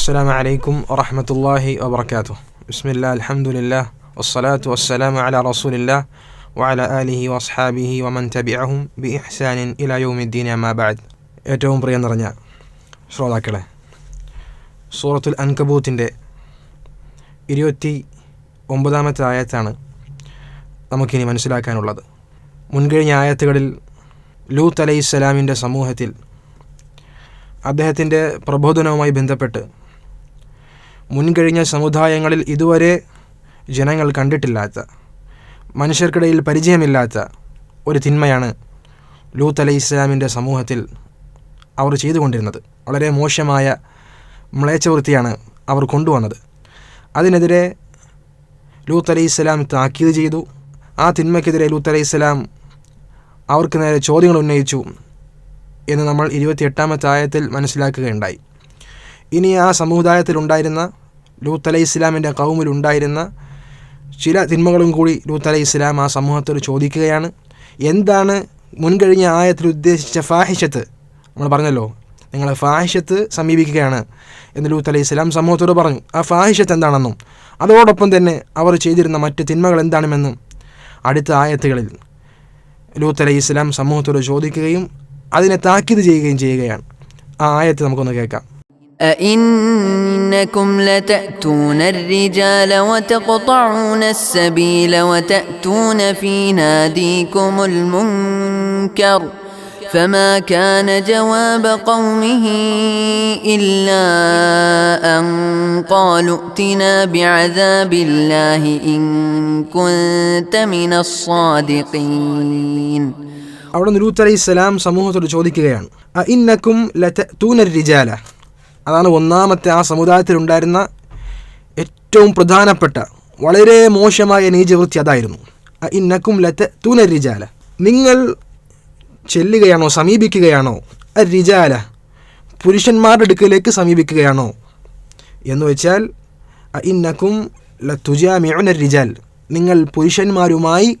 السلام عليكم ورحمة الله وبركاته بسم الله الحمد لله والصلاة والسلام على رسول الله وعلى آله وأصحابه ومن تبعهم بإحسان إلى يوم الدين أما بعد ഏറ്റവും പ്രിയം നിറഞ്ഞ ശ്രോതാക്കളെ സൂറത്തുൽ അൻകബൂത്തിൻ്റെ ഇരുപത്തി ഒമ്പതാമത്തെ ആയത്താണ് നമുക്കിനി മനസ്സിലാക്കാനുള്ളത് മുൻകഴിഞ്ഞ ആയത്തുകളിൽ ലൂത്ത് അലൈഹി സ്വലാമിൻ്റെ സമൂഹത്തിൽ അദ്ദേഹത്തിൻ്റെ പ്രബോധനവുമായി ബന്ധപ്പെട്ട് മുൻകഴിഞ്ഞ സമുദായങ്ങളിൽ ഇതുവരെ ജനങ്ങൾ കണ്ടിട്ടില്ലാത്ത മനുഷ്യർക്കിടയിൽ പരിചയമില്ലാത്ത ഒരു തിന്മയാണ് ലൂത്ത് അലൈഹി ഇസ്ലാമിന്റെ സമൂഹത്തിൽ അവർ ചെയ്തുകൊണ്ടിരുന്നത്. വളരെ മോശമായ മ്ലേച്ഛവൃത്തിയാണ് അവർ കൊണ്ടുവന്നത്. അതിനെതിരെ ലൂത്ത് അലൈഹി ഇസ്ലാം താക്കീത് ചെയ്തു. ആ തിന്മയ്ക്കെതിരെ ലൂത്ത് അലൈഹി ഇസ്ലാം അവർക്ക് നേരെ ചോദ്യങ്ങൾ ഉന്നയിച്ചു എന്ന് നമ്മൾ ഇരുപത്തിയെട്ടാമത്തെ ആയത്തിൽ മനസ്സിലാക്കുകയുണ്ടായി. ഇനി ആ സമുദായത്തിലുണ്ടായിരുന്ന ലൂത്ത് അലൈഹി ഇസ്ലാമിന്റെ കൗമിലുണ്ടായിരുന്ന ചില തിന്മകളും കൂടി ലൂത്ത് അലൈഹി ഇസ്ലാം ആ സമൂഹത്തോട് ചോദിക്കുകയാണ്. എന്താണ് മുൻകഴിഞ്ഞ ആയത്തിൽ ഉദ്ദേശിച്ച ഫാഹിഷത്ത്? നമ്മൾ പറഞ്ഞല്ലോ നിങ്ങൾ ഫാഹിഷത്ത് സമീപിക്കുകയാണ് എന്ന് ലൂത്ത് അലൈഹി ഇസ്ലാം സമൂഹത്തോട് പറഞ്ഞു. ആ ഫാഹിഷത്ത് എന്താണെന്നും അതോടൊപ്പം തന്നെ അവർ ചെയ്തിരുന്ന മറ്റ് തിന്മകൾ എന്താണെന്നും അടുത്ത ആയത്തുകളിൽ ലൂത്ത് അലൈഹി ഇസ്ലാം സമൂഹത്തോട് ചോദിക്കുകയും അതിനെ താക്കീത് ചെയ്യുകയും ചെയ്യുകയാണ്. ആ ആയത്ത് നമുക്കൊന്ന് കേൾക്കാം. أئنكم لتأتون الرجال وتقطعون السبيل وتأتون في ناديكم المنكر فما كان جواب قومه إلا أن قالوا ائتنا بعذاب الله إن كنت من الصادقين അവിടെ നിന്ന് ലൂത്ത് അലൈഹി സ്വലാം സമൂഹത്തോട് ചോദിക്കുകയാണ് അ ഇന്നക്കും ലൂനർ റിജാല അതാണ് ഒന്നാമത്തെ ആ സമുദായത്തിലുണ്ടായിരുന്ന ഏറ്റവും പ്രധാനപ്പെട്ട വളരെ മോശമായ നീചവൃത്തി അതായിരുന്നു. ഇന്നക്കും ലത്ത് തൂനരിജാല നിങ്ങൾ ചെല്ലുകയാണോ സമീപിക്കുകയാണോ? അരിജാല പുരുഷന്മാരുടെ അടുക്കലേക്ക് സമീപിക്കുകയാണോ? എന്ന് വെച്ചാൽ ഇന്നക്കും ലത്തുജാമിയുനർ റിജാൽ നിങ്ങൾ പുരുഷന്മാരുമായി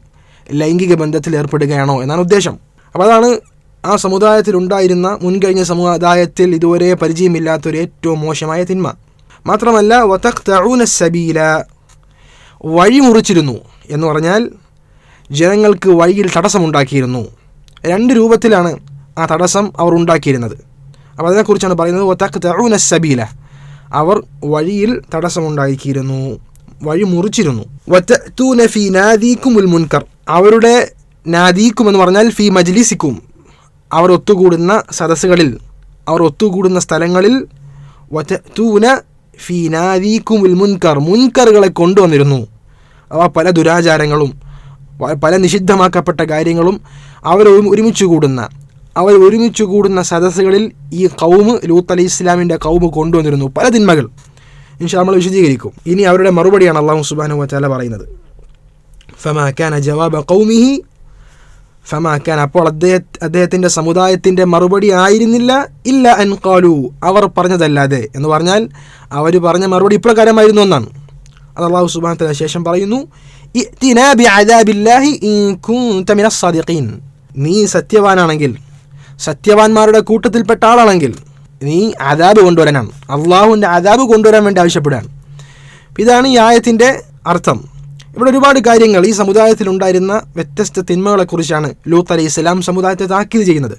ലൈംഗിക ബന്ധത്തിൽ ഏർപ്പെടുകയാണോ എന്നാണ് ഉദ്ദേശം. അപ്പോൾ അതാണ് ആ സമുദായത്തിലുണ്ടായിരുന്ന മുൻകഴിഞ്ഞ സമുദായത്തിൽ ഇതുവരെ പരിചയമില്ലാത്തൊരു ഏറ്റവും മോശമായ തിന്മ. മാത്രമല്ല വതക് തഴൂന സബീല വഴി മുറിച്ചിരുന്നു എന്ന് പറഞ്ഞാൽ ജനങ്ങൾക്ക് വഴിയിൽ തടസ്സമുണ്ടാക്കിയിരുന്നു. രണ്ട് രൂപത്തിലാണ് ആ തടസ്സം അവർ ഉണ്ടാക്കിയിരുന്നത്. അപ്പോൾ അതിനെക്കുറിച്ചാണ് പറയുന്നത് വതഖ്തഊന സബീല അവർ വഴിയിൽ തടസ്സമുണ്ടാക്കിയിരുന്നു വഴി മുറിച്ചിരുന്നു. വത്തൂന ഫി നാദീക്കുമുൽ മുൻകർ അവരുടെ നാദീക്കും എന്ന് പറഞ്ഞാൽ ഫി മജ്ലിസിക്കും. അവർ ഒത്തുകൂടുന്ന സദസ്സുകളിൽ അവർ ഒത്തുകൂടുന്ന സ്ഥലങ്ങളിൽ തൂന ഫീനാദീക്കുമുൽ മുൻകർ മുൻകറുകളെ കൊണ്ടുവന്നിരുന്നു. അവ പല ദുരാചാരങ്ങളും പല നിഷിദ്ധമാക്കപ്പെട്ട കാര്യങ്ങളും അവർ ഒരുമിച്ച് കൂടുന്ന അവർ ഒരുമിച്ച് കൂടുന്ന സദസ്സുകളിൽ ഈ കൗമ് ലൂത്ത് അലി ഇസ്ലാമിന്റെ കൗമ് കൊണ്ടുവന്നിരുന്നു പല തിന്മകൾ. ഇൻഷാ നമ്മൾ വിശദീകരിക്കും. ഇനി അവരുടെ മറുപടിയാണ് അള്ളാഹു സുബാനു വച്ചാല പറയുന്നത്. ഫമാ കാന ജവാബ കൗമിഹി ഫമാ കാൻ അപ്പോൾ അദ്ദേഹ അദ്ദേഹത്തിന്റെ സമുദായത്തിന്റെ മറുപടി ആയിരുന്നില്ല ഇല്ല അൻ കാലു അവർ പറഞ്ഞതല്ലാതെ. എന്ന് പറഞ്ഞാൽ അവർ പറഞ്ഞ മറുപടി ഇപ്രകാരമായിരുന്നു എന്നാണ്. അത് അള്ളാഹു സുബാനത്തിന് ശേഷം പറയുന്നു. നീ സത്യവാനാണെങ്കിൽ സത്യവാന്മാരുടെ കൂട്ടത്തിൽപ്പെട്ട ആളാണെങ്കിൽ നീ അതാബ് കൊണ്ടുവരാനാണ് അള്ളാഹുവിന്റെ അതാബ് കൊണ്ടുവരാൻ വേണ്ടി ആവശ്യപ്പെടുകയാണ്. ഇതാണ് ഈ ആയത്തിന്റെ അർത്ഥം. ഇവിടെ ഒരുപാട് കാര്യങ്ങൾ ഈ സമുദായത്തിലുണ്ടായിരുന്ന വ്യത്യസ്ത തിന്മകളെക്കുറിച്ചാണ് ലൂത്ത് അലി ഇസ്ലാം സമുദായത്തെ താക്കീത് ചെയ്യുന്നത്.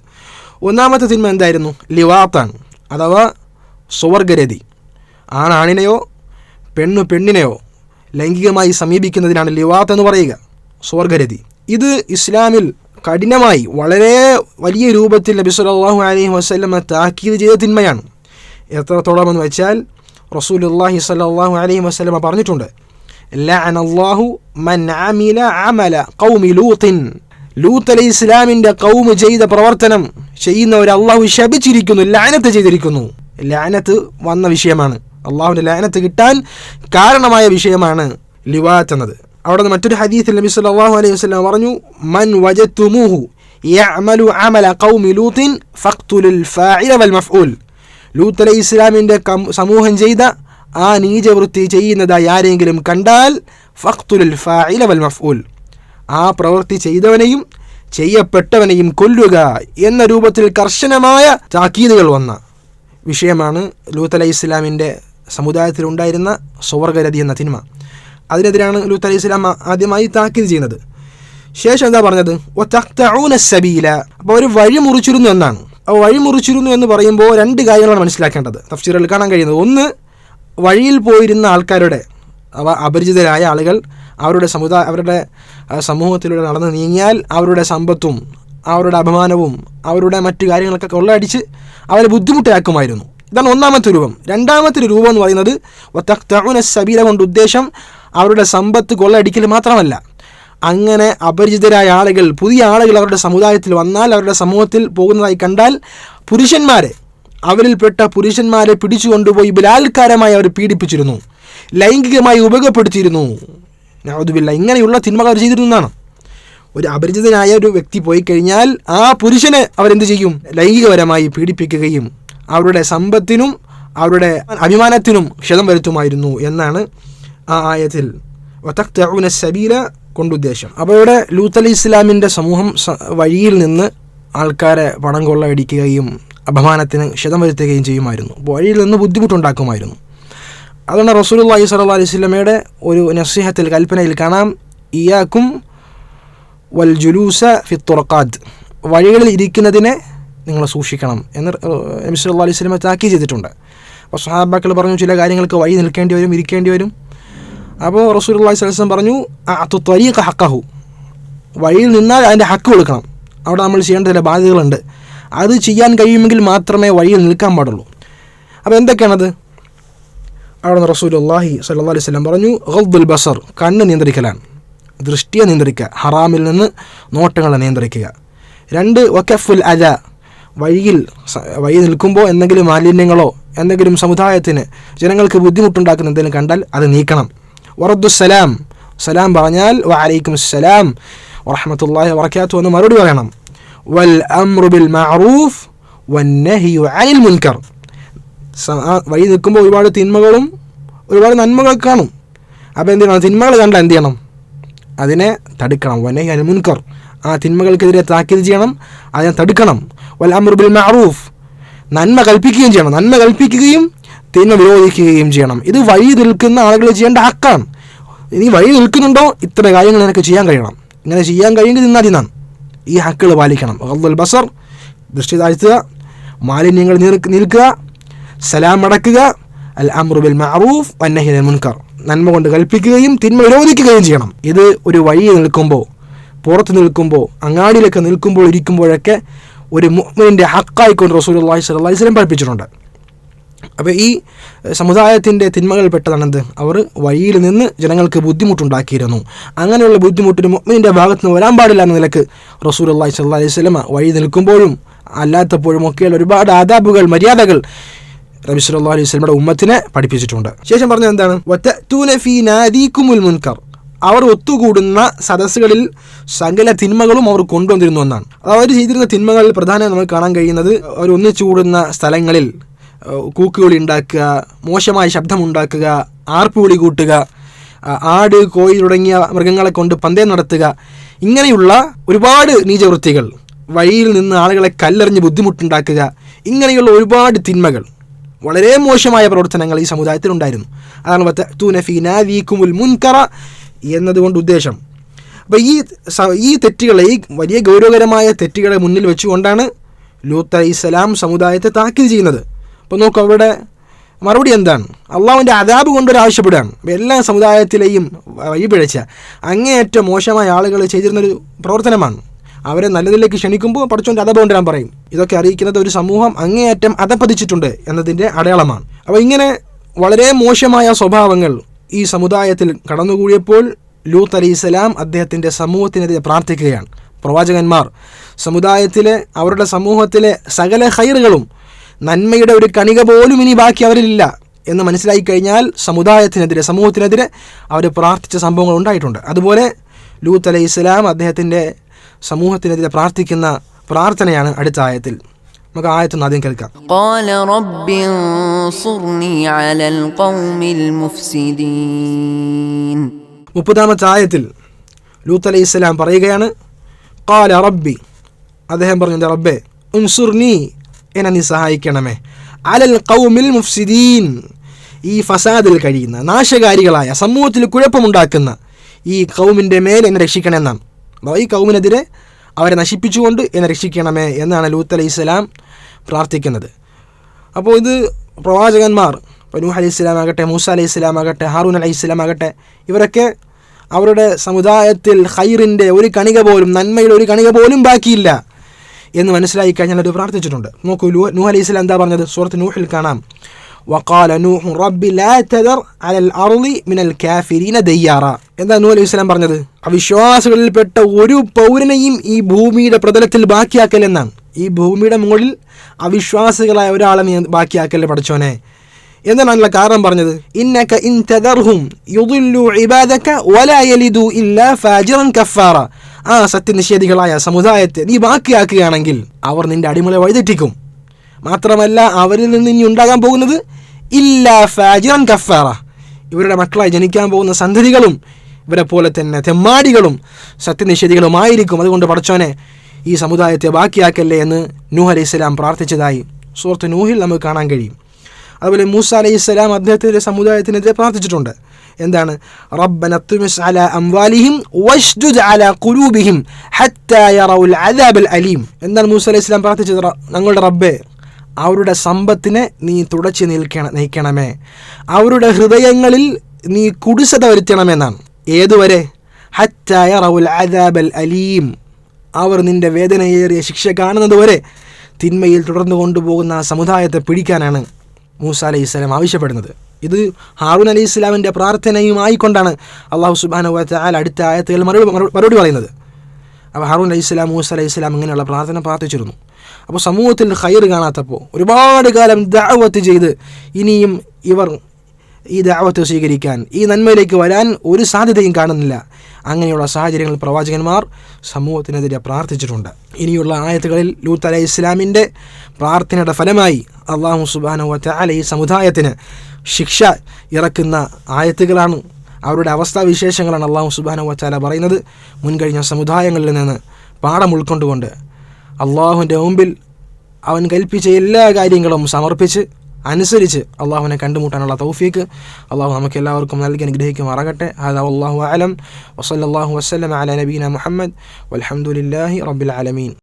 ഒന്നാമത്തെ തിന്മ എന്തായിരുന്നു? ലിവാത്താണ്. അഥവാ സുവർഗരതി. ആണാണിനെയോ പെണ്ണു പെണ്ണിനെയോ ലൈംഗികമായി സമീപിക്കുന്നതിനാണ് ലിവാത്ത് എന്ന് പറയുക. സ്വർഗരതി. ഇത് ഇസ്ലാമിൽ കഠിനമായി വളരെ വലിയ രൂപത്തിൽ നബി സല്ലല്ലാഹു അലൈഹി വസല്ലമ താക്കീത് ചെയ്ത തിന്മയാണ്. എത്രത്തോളം എന്ന് വെച്ചാൽ റസൂൽ അള്ളാഹി സല്ലാഹു അലൈഹി വസല്ലമ പറഞ്ഞിട്ടുണ്ട്. ലഅന الله മൻ അമില അമല قوم ലൂത്തിൻ ലൂത്ത് അലൈഹി ഇസ്ലാമിന്റെ കൗമ് ചെയ്ത പ്രവർത്തനം ചെയ്യുന്നവർ അള്ളാഹു ശപിച്ചിരിക്കുന്നു ലാനത്ത് ചെയ്തിരിക്കുന്നു. ലാനത്ത് വന്ന വിഷയമാണ്. അള്ളാഹുവിന്റെ ലാനത്ത് കിട്ടാൻ കാരണമായ വിഷയമാണ് ലിവാത്ത് എന്നത്. അവിടെ മറ്റൊരു ഹദീസിൽ നബി സല്ലല്ലാഹു അലൈഹി വസല്ലം പറഞ്ഞു മൻ വജത്തുമൂഹു യഅമലു അമല ഖൗമി ലൂത്തിൻ ഫഖ്തുലുൽ ഫാഇല വൽ മഫ്ഊൽ. ലൂത്ത് അലൈഹി ഇസ്ലാമിന്റെ സമൂഹം ചെയ്ത ആ നീചവൃത്തി ചെയ്യുന്നതായി ആരെങ്കിലും കണ്ടാൽ ഫഖ്തുലുൽ ഫാഇല വൽ മഫ്ഊൽ. ആ പ്രവൃത്തി ചെയ്തവനെയും ചെയ്യപ്പെട്ടവനെയും കൊല്ലുക എന്ന രൂപത്തിൽ കർശനമായ താക്കീതുകൾ വന്ന വിഷയമാണ് ലൂത്ത് അലൈഹി ഇസ്ലാമിന്റെ സമുദായത്തിലുണ്ടായിരുന്ന സ്വർഗരതി എന്ന സിനിമ. അതിനെതിരാണ് ലൂത്ത് അലൈഹി ഇസ്ലാം ആദ്യമായി താക്കീത് ചെയ്യുന്നത്. ശേഷം എന്താ പറഞ്ഞത്? ഒത്തൂന സബീല. അപ്പോൾ അവർ വഴി മുറിച്ചിരുന്നു എന്നാണ്. അപ്പോൾ വഴി മുറിച്ചിരുന്നു എന്ന് പറയുമ്പോൾ രണ്ട് കാര്യങ്ങളാണ് മനസ്സിലാക്കേണ്ടത്. തഫ്സീറിൽ കാണാൻ കഴിയുന്നത്. ഒന്ന് വഴിയിൽ പോയിരുന്ന ആൾക്കാരുടെ അവ അപരിചിതരായ ആളുകൾ അവരുടെ സമുദായ അവരുടെ സമൂഹത്തിലൂടെ നടന്ന് നീങ്ങിയാൽ അവരുടെ സമ്പത്തും അവരുടെ അഭിമാനവും അവരുടെ മറ്റു കാര്യങ്ങളൊക്കെ കൊള്ളയടിച്ച് അവരെ ബുദ്ധിമുട്ടാക്കുമായിരുന്നു. ഇതാണ് ഒന്നാമത്തെ രൂപം. രണ്ടാമത്തെ രൂപം എന്ന് പറയുന്നത് ഒത്തൂന സബീല കൊണ്ട് ഉദ്ദേശം അവരുടെ സമ്പത്ത് കൊള്ളയടിക്കൽ മാത്രമല്ല. അങ്ങനെ അപരിചിതരായ ആളുകൾ പുതിയ ആളുകൾ അവരുടെ സമുദായത്തിൽ വന്നാൽ അവരുടെ സമൂഹത്തിൽ പോകുന്നതായി കണ്ടാൽ പുരുഷന്മാരെ അവരിൽപ്പെട്ട പുരുഷന്മാരെ പിടിച്ചു കൊണ്ടുപോയി ബലാത്കാരമായി അവർ പീഡിപ്പിച്ചിരുന്നു. ലൈംഗികമായി ഉപയോഗപ്പെടുത്തിയിരുന്നു. നഅൂദുബില്ല ഇങ്ങനെയുള്ള തിന്മകൾ അവർ ചെയ്തിരുന്നതാണ് ഒരു അപരിചിതനായ ഒരു വ്യക്തി പോയി കഴിഞ്ഞാൽ ആ പുരുഷനെ അവരെന്ത് ചെയ്യും? ലൈംഗികപരമായി പീഡിപ്പിക്കുകയും അവരുടെ സമ്പത്തിനും അവരുടെ അഭിമാനത്തിനും ക്ഷതം വരുത്തുമായിരുന്നു എന്നാണ് ആ ആയത്തിൽ. വതഖ്തഊന സബീല കൊണ്ടുദ്ദേശം. അപ്പോൾ ഇവിടെ ലൂത്ത് അലി ഇസ്ലാമിന്റെ സമൂഹം വഴിയിൽ നിന്ന് ആൾക്കാരെ പണം കൊള്ളയടിക്കുകയും അപമാനത്തിന് ക്ഷതം വരുത്തുകയും ചെയ്യുമായിരുന്നു. വഴിയിൽ നിന്ന് ബുദ്ധിമുട്ടുണ്ടാക്കുമായിരുന്നു. അതുകൊണ്ട് റസൂലുള്ളാഹി സ്വല്ലല്ലാഹി അലൈഹി വസല്ലമയുടെ ഒരു നസീഹത്തിൽ കൽപ്പനയിൽ കാണാം. ഇയാക്കും വൽ ജുലൂസ ഫി തുറക്കാദ് വഴികളിൽ ഇരിക്കുന്നതിനെ നിങ്ങൾ സൂക്ഷിക്കണം എന്ന് നബി സല്ലല്ലാഹു അലൈഹി വസല്ലമ താക്കി ചെയ്തിട്ടുണ്ട്. അപ്പോൾ സഹാബാക്കൾ പറഞ്ഞു ചില കാര്യങ്ങൾക്ക് വഴി നിൽക്കേണ്ടി വരും ഇരിക്കേണ്ടി വരും. അപ്പോൾ റസൂലുള്ളാഹി സ്വല്ലല്ലാഹു പറഞ്ഞു അതു ത്വരീഖ ഹക്കഹു വഴിയിൽ നിന്നാൽ അതിന്റെ ഹക്ക് കൊടുക്കണം. അവിടെ നമ്മൾ ചെയ്യേണ്ട ചില ബാധ്യതകളുണ്ട്. അത് ചെയ്യാൻ കഴിയുമെങ്കിൽ മാത്രമേ വഴിയിൽ നിൽക്കാൻ പാടുള്ളൂ. അപ്പോൾ എന്തൊക്കെയാണത്? അവിടെ നിന്ന് റസൂലുള്ളാഹി സല്ലാ അലൈഹി വസല്ലം പറഞ്ഞു ഗദ്ദുൽ ബസർ കണ്ണ് നിയന്ത്രിക്കലാണ്. ദൃഷ്ടിയെ നിയന്ത്രിക്കുക ഹറാമിൽ നിന്ന് നോട്ടങ്ങളെ നിയന്ത്രിക്കുക. രണ്ട് വക്കഫുൽ അജ വഴിയിൽ വഴി നിൽക്കുമ്പോൾ എന്തെങ്കിലും മാലിന്യങ്ങളോ എന്തെങ്കിലും സമുദായത്തിന് ജനങ്ങൾക്ക് ബുദ്ധിമുട്ടുണ്ടാക്കുന്ന എന്തെങ്കിലും കണ്ടാൽ അത് നീക്കണം. വറദ്ദു സലാം സലാം പറഞ്ഞാൽ വഅലൈക്കും സലാം വറഹ്മത്തുള്ളാഹി വബറകാതുഹു എന്ന് മറുപടി പറയണം. വൽ അംറു ബിൽ മഅറൂഫ് വന്നഹിയു അനിൽ മുൻകർ വഴി നിൽക്കുമ്പോൾ ഒരുപാട് തിന്മകളും ഒരുപാട് നന്മകളൊക്കെ കാണും. അപ്പോൾ എന്ത് ചെയ്യണം? തിന്മകൾ കണ്ടാൽ എന്ത് ചെയ്യണം? അതിനെ തടുക്കണം. വനഹി അൽ മുൻകർ. ആ തിന്മകൾക്കെതിരെ താക്കീത് ചെയ്യണം. അതിനെ തടുക്കണം. വൽ അമ്രു ബിൽ മഅറൂഫ്. നന്മ കൽപ്പിക്കുകയും ചെയ്യണം. നന്മ കൽപ്പിക്കുകയും തിന്മ വിരോധിക്കുകയും ചെയ്യണം. ഇത് വഴി നിൽക്കുന്ന ആളുകൾ ചെയ്യേണ്ട ഹക്കാണ്. നീ വഴി നിൽക്കുന്നുണ്ടോ? ഇത്ര കാര്യങ്ങൾ നിനക്ക് ചെയ്യാൻ കഴിയണം. ഇങ്ങനെ ചെയ്യാൻ കഴിയുമെങ്കിൽ നിന്നാൽ നിന്നാണ് ഈ ഹക്കുകൾ പാലിക്കണം. ഗദ്ദുൽ ബസർ ദൃഷ്ടി താഴ്ത്തുക മാലിന്യങ്ങൾ നിൽക്കുക സലാം അടക്കുക അൽ അമ്രുബിൽ മഅറൂഫ് അനിൽ മുൻകർ. നന്മ കൊണ്ട് കൽപ്പിക്കുകയും തിന്മ വിരോധിക്കുകയും ചെയ്യണം. ഇത് ഒരു വഴി നിൽക്കുമ്പോൾ പുറത്ത് നിൽക്കുമ്പോൾ അങ്ങാടിയിലൊക്കെ നിൽക്കുമ്പോൾ ഇരിക്കുമ്പോഴൊക്കെ ഒരു മുഹ്മിന്റെ ഹക്കായിക്കൊണ്ട് സ്വല്ലല്ലാഹി അലൈഹി വസല്ലം പഠിപ്പിച്ചിട്ടുണ്ട്. അപ്പോൾ ഈ സമുദായത്തിന്റെ തിന്മകൾ പെട്ടതാണെന്ത്? അവർ വഴിയിൽ നിന്ന് ജനങ്ങൾക്ക് ബുദ്ധിമുട്ടുണ്ടാക്കിയിരുന്നു. അങ്ങനെയുള്ള ബുദ്ധിമുട്ടിന് മുഅ്മിനിന്റെ ഭാഗത്ത് നിന്ന് വരാൻ പാടില്ല എന്ന നിലയ്ക്ക് റസൂൽ അള്ളാഹി സ്വല്ലാ അലൈഹി സ്വലമ വഴി നിൽക്കുമ്പോഴും അല്ലാത്തപ്പോഴും ഒക്കെയുള്ള ഒരുപാട് ആദാബുകൾ മര്യാദകൾ നബി സല്ലല്ലാഹു അലൈഹി വസല്ലമയുടെ ഉമ്മത്തിനെ പഠിപ്പിച്ചിട്ടുണ്ട്. ശേഷം പറഞ്ഞത് എന്താണ്? വതഅ്തൂന ഫീ നാദീകുമുൽ മുൻകർ. അവർ ഒത്തുകൂടുന്ന സദസ്സുകളിൽ സകല തിന്മകളും അവർ കൊണ്ടുവന്നിരുന്നു എന്നാണ്. അവർ ചെയ്തിരുന്ന തിന്മകളിൽ പ്രധാനമായി നമുക്ക് കാണാൻ കഴിയുന്നത് അവർ ഒന്നിച്ചു കൂടുന്ന സ്ഥലങ്ങളിൽ കൂക്കുവിളി ഉണ്ടാക്കുക മോശമായ ശബ്ദമുണ്ടാക്കുക ആർപ്പുവിളി കൂട്ടുക ആട് കോഴി തുടങ്ങിയ മൃഗങ്ങളെ കൊണ്ട് പന്തയം നടത്തുക ഇങ്ങനെയുള്ള ഒരുപാട് നീചവൃത്തികൾ വഴിയിൽ നിന്ന് ആളുകളെ കല്ലെറിഞ്ഞ് ബുദ്ധിമുട്ടുണ്ടാക്കുക ഇങ്ങനെയുള്ള ഒരുപാട് തിന്മകൾ വളരെ മോശമായ പ്രവർത്തനങ്ങൾ ഈ സമുദായത്തിൽ ഉണ്ടായിരുന്നു അതാണ് വതഅ്തൂന ഫീ വീക്കുമുൽ മുൻകറ എന്നതുകൊണ്ട് ഉദ്ദേശം. അപ്പോൾ ഈ ഈ തെറ്റുകളെ ഈ വലിയ ഗൗരവകരമായ തെറ്റുകളെ മുന്നിൽ വെച്ചുകൊണ്ടാണ് ലൂത്ത് അലൈഹിസ്സലാം സമുദായത്തെ താക്കീത് ചെയ്യുന്നത്. അപ്പോൾ നോക്കൂ അവിടെ മറുപടി എന്താണ്? അള്ളാഹുവിന്റെ അതാബ് കൊണ്ടൊരു ആവശ്യപ്പെടുകയാണ്. എല്ലാ സമുദായത്തിലെയും വഴിപിഴച്ച അങ്ങേയറ്റം മോശമായ ആളുകൾ ചെയ്തിരുന്നൊരു പ്രവർത്തനമാണ്. അവരെ നല്ലതിലേക്ക് ക്ഷണിക്കുമ്പോൾ പഠിച്ചുകൊണ്ട് അതപ കൊണ്ടുവരാൻ പറയും. ഇതൊക്കെ അറിയിക്കുന്നത് ഒരു സമൂഹം അങ്ങേയറ്റം അതപ്പതിച്ചിട്ടുണ്ട് എന്നതിന്റെ അടയാളമാണ്. അപ്പോൾ ഇങ്ങനെ വളരെ മോശമായ സ്വഭാവങ്ങൾ ഈ സമുദായത്തിൽ കടന്നുകൂടിയപ്പോൾ ലൂത്ത് അലി ഇസ്ലാം അദ്ദേഹത്തിന്റെ സമൂഹത്തിനെതിരെ പ്രാർത്ഥിക്കുകയാണ്. പ്രവാചകന്മാർ സമുദായത്തിലെ അവരുടെ സമൂഹത്തിലെ സകല ഹൈറുകളും നന്മയുടെ ഒരു കണിക പോലും ഇനി ബാക്കി അവരിലില്ല എന്ന് മനസ്സിലായി കഴിഞ്ഞാൽ സമുദായത്തിനെതിരെ സമൂഹത്തിനെതിരെ അവർ പ്രാർത്ഥിച്ച സംഭവങ്ങൾ ഉണ്ടായിട്ടുണ്ട്. അതുപോലെ ലൂത്ത് അലൈഹി ഇസ്ലാം അദ്ദേഹത്തിന്റെ സമൂഹത്തിനെതിരെ പ്രാർത്ഥിക്കുന്ന പ്രാർത്ഥനയാണ് അടുത്ത ആയത്തിൽ. നമുക്ക് ആയത്തൊന്ന് ആദ്യം കേൾക്കാം. മുപ്പതാമത്തെ ആയത്തിൽ ലൂത്ത് അലൈഹി ഇസ്ലാം പറയുകയാണ് കാല റബ്ബി. അദ്ദേഹം പറഞ്ഞു എന്റെ റബ്ബെ എന്നെ നീ സഹായിക്കണമേ. അലൽ കൗമിൽ മുഫ്സിദീൻ. ഈ ഫസാദിൽ കഴിയുന്ന നാശകാരികളായ സമൂഹത്തിൽ കുഴപ്പമുണ്ടാക്കുന്ന ഈ കൗമിന്റെ മേൽ എന്നെ രക്ഷിക്കണമെന്നാണ്. അപ്പോൾ ഈ കൗമിനെതിരെ അവരെ നശിപ്പിച്ചുകൊണ്ട് എന്നെ രക്ഷിക്കണമേ എന്നാണ് ലൂത്ത് അലൈഹി സ്വലാം പ്രാർത്ഥിക്കുന്നത്. അപ്പോൾ ഇത് പ്രവാചകന്മാർ ഇപ്പോൾ അലൈഹി സ്വലാം ആകട്ടെ മൂസ അലൈഹി സ്വലാം ആകട്ടെ ഹാറൂൻ അലൈഹി സ്വലാം ആകട്ടെ ഇവരൊക്കെ അവരുടെ സമുദായത്തിൽ ഹൈറിന്റെ ഒരു കണിക പോലും നന്മയുടെ ഒരു കണിക പോലും ബാക്കിയില്ല. എന്ന് മനസ്സിലായി കഴിഞ്ഞാൽ അവർ പ്രാർത്ഥിച്ചിട്ടുണ്ട്. നോക്കൂ നൂഹ് അലൈഹി സ്വലാം എന്താ പറഞ്ഞത്? സുഹൃത്ത് നൂഹിൽ കാണാം. വക്കാല നൂഹു റബ്ബി ലാ തദർ അലൽ അർളി മിനൽ കാഫിരീന ദയ്യാറ. എന്താ നൂഹ് അലൈഹി സ്വലാം പറഞ്ഞത്? അവിശ്വാസികളിൽപ്പെട്ട ഒരു പൗരനെയും ഈ ഭൂമിയുടെ പ്രതലത്തിൽ ബാക്കിയാക്കലെന്നാണ് ഈ ഭൂമിയുടെ മുകളിൽ അവിശ്വാസികളായ ഒരാളെ നീ ബാക്കിയാക്കല്ലേ പഠിച്ചോനെ. എന്തിനാണല്ല കാരണം പറഞ്ഞത്? ഇന്നക ഇൻ തദർഹും യുദുല്ലു ഇബാദക വലാ യലിദു ഇല്ലാ ഫാജിറൻ കഫാറ. ആ സത്യനിഷേധികളായ സമുദായത്തെ നീ ബാക്കിയാക്കുകയാണെങ്കിൽ അവർ നിന്റെ അടിമകളെ വഴിതെറ്റിക്കും. മാത്രമല്ല അവരിൽ നിന്ന് ഇനി ഉണ്ടാകാൻ പോകുന്നത് ഇല്ലാ ഫാജിറൻ കഫാറ. ഇവരുടെ മക്കളായി ജനിക്കാൻ പോകുന്ന സന്തതികളും ഇവരെ പോലെ തന്നെ തെമ്മാടികളും സത്യനിഷേധികളുമായിരിക്കും. അതുകൊണ്ട് പഠിച്ചോനെ ഈ സമുദായത്തെ ബാക്കിയാക്കല്ലേ എന്ന് നൂഹ് അലൈഹി സ്വലാം പ്രാർത്ഥിച്ചതായി സുഹൃത്ത് നൂഹിൽ നമുക്ക് കാണാൻ കഴിയും. അതുപോലെ മൂസ അലൈഹി സ്വലാം അദ്ദേഹത്തിന്റെ സമുദായത്തിനെതിരെ പ്രാർത്ഥിച്ചിട്ടുണ്ട്. എന്താണ്? റബ്ബന തുമിസ് അംവാലിഹിം വഷ്ദുദ് ഹത്താ അദാബൽ അലീം. എന്താണ് മൂസ അലൈഹി സ്വലാം പ്രാർത്ഥിച്ചത്? ഞങ്ങളുടെ റബ്ബേ അവരുടെ സമ്പത്തിനെ നീ തുടച്ചു നിൽക്കണ നയിക്കണമേ അവരുടെ ഹൃദയങ്ങളിൽ നീ കുടിസത വരുത്തണമെന്നാണ്. ഏതുവരെ? ഹറ്റായ റൗൽ അദാബൽ അലീം. അവർ നിന്റെ വേദനയേറിയ ശിക്ഷ കാണുന്നത് വരെ തിന്മയിൽ തുടർന്നു കൊണ്ടുപോകുന്ന സമുദായത്തെ പിടിക്കാനാണ് മൂസ അലൈഹി സ്വലം ആവശ്യപ്പെടുന്നത്. ഇത് ഹാറൂൻ അലി ഇസ്ലാമിന്റെ പ്രാർത്ഥനയുമായിക്കൊണ്ടാണ് അള്ളാഹു സുബാന അടുത്ത ആയത്തുകൾ മറുപടി മറുപടി പറയുന്നത്. അപ്പോൾ ഹാറൂൻ അലൈഹി ഇസ്ലാം മൂസ അലൈഹി ഇസ്ലാം ഇങ്ങനെയുള്ള പ്രാർത്ഥന പ്രാർത്ഥിച്ചിരുന്നു. അപ്പോൾ സമൂഹത്തിൽ ഹൈർ കാണാത്തപ്പോൾ ഒരുപാട് കാലം ദാവത്ത് ചെയ്ത് ഇനിയും ഇവർ ഈ ദാവത്ത് സ്വീകരിക്കാൻ ഈ നന്മയിലേക്ക് വരാൻ ഒരു സാധ്യതയും കാണുന്നില്ല. അങ്ങനെയുള്ള സാഹചര്യങ്ങളിൽ പ്രവാചകന്മാർ സമൂഹത്തിനെതിരെ പ്രാർത്ഥിച്ചിട്ടുണ്ട്. ഇനിയുള്ള ആയത്തുകളിൽ ലൂത്ത് അലൈഹി ഇസ്ലാമിന്റെ പ്രാർത്ഥനയുടെ ഫലമായി അള്ളാഹു സുബാനു അല ഈ സമുദായത്തിന് ശിക്ഷ ഇറക്കുന്ന ആയത്തുകളാണ് അവരുടെ അവസ്ഥാവിശേഷങ്ങളാണ് അള്ളാഹു സുബാനു വച്ചാല പറയുന്നത്. മുൻകഴിഞ്ഞ സമുദായങ്ങളിൽ നിന്ന് പാഠം ഉൾക്കൊണ്ടുകൊണ്ട് അള്ളാഹുവിന്റെ മുമ്പിൽ അവൻ കൽപ്പിച്ച എല്ലാ കാര്യങ്ങളും സമർപ്പിച്ച് അനുസരിച്ച് അള്ളാഹുവിനെ കണ്ടുമുട്ടാനുള്ള തൗഫീക്ക് അള്ളാഹു നമുക്ക് എല്ലാവർക്കും നൽകി അനുഗ്രഹിക്കുമാറാകട്ടെ. അതാ അള്ളാഹു അലം. വസല്ലാഹു വസ്ലം അല നബീന മുഹമ്മദ്. വലഹമുല്ലാഹി റബ്ബിൽ ആലമീൻ.